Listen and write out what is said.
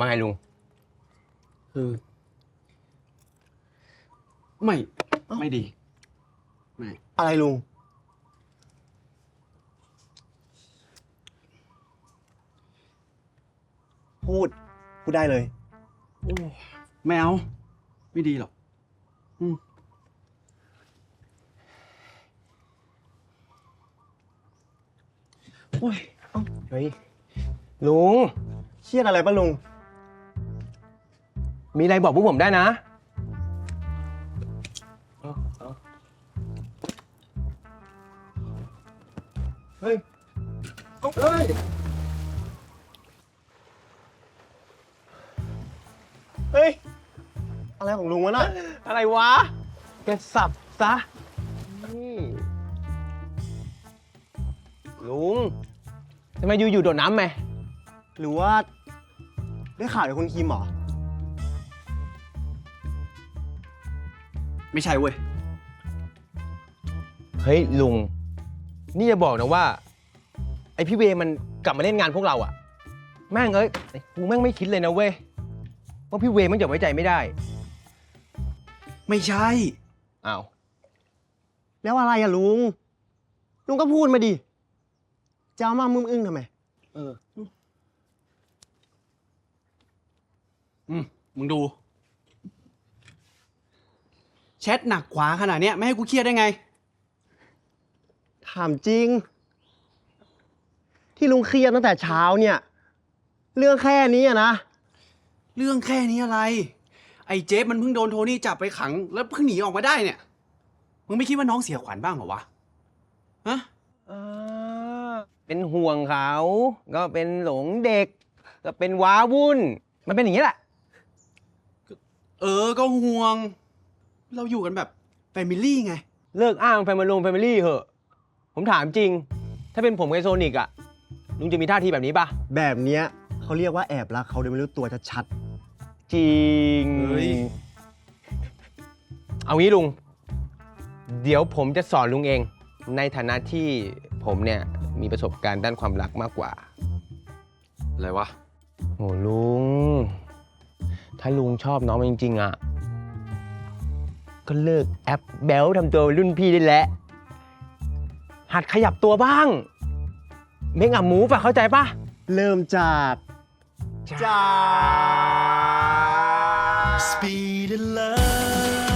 มาไงลุงคือไม่ ไม่ดี ไม่ อะไรลุง พูด พูดได้เลย โอ้ไม่เอา ไม่ดีหรอกอืมโอ้ยเฮ้ยลุง เครียดอะไรปะลุง มีอะไรบอกพวกผมได้นะ เฮ้ยเฮ้ย เฮ้ย อะไรของลุงวะน่ะ อะไรวะ แกสับซะ นี่ ลุงทำไมอยู่ๆโดดน้ำไหม หรือว่า ได้ข่าวจากคุณคิมเหรอ ไม่ใช่เว้ย เฮ้ยลุง นี่จะบอกนะว่า ไอพี่เวมันกลับมาเล่นงานพวกเราอะแม่งเอ้ยกูแม่งไม่คิดเลยนะเว้ยว่าพี่เวมันจะไว้ใจไม่ได้ไม่ใช่ อ้าวแล้วอะไรอะลุง ลุงก็พูดมาดิจะเอามามึมอึ้งทำไม เออ อืมมึงดู แชทหนักขวาขนาดเนี้ยไม่ให้กูเครียดได้ไง ถามจริง ที่ลุงเครียดตั้งแต่เช้าเนี่ย เรื่องแค่นี้อะนะ เรื่องแค่นี้อะไร ไอ้เจฟมันเพิ่งโดนโทนี่จับไปขัง แล้วเพิ่งหนีออกมาได้เนี่ย มึงไม่คิดว่าน้องเสียขวัญบ้างเหรอวะ ฮะอ่าเป็นห่วงเขา ก็เป็นหลงเด็ก ก็เป็นว้าวุ่น มันเป็นอย่างนี้แหละ เออ ก็ห่วง เราอยู่กันแบบแฟมิลี่ไง เลิกอ้างแฟมิลงแฟมิลี่เหอะ ผมถามจริง ถ้าเป็นผมกับโซนิกอะลุงจะมีท่าทีแบบนี้ปะแบบเนี้ยเขาเรียกว่าแอบรักเขาโดยไม่รู้ตัวชัดจริง เฮ้ย เอางี้ลุง เดี๋ยวผมจะสอนลุงเอง ในฐานะที่ผมเนี่ยมีประสบการณ์ด้านความรักมากกว่า อะไรวะโอ้ลุง ถ้าลุงชอบน้องมันจริง ๆอะ ก็เลิกแอปแบลทำตัวรุ่นพี่ได้แล้ว หัดขยับตัวบ้าง เมคอัพหมูป่ะเข้าใจป่ะๆเริ่มจากจาก Speed in love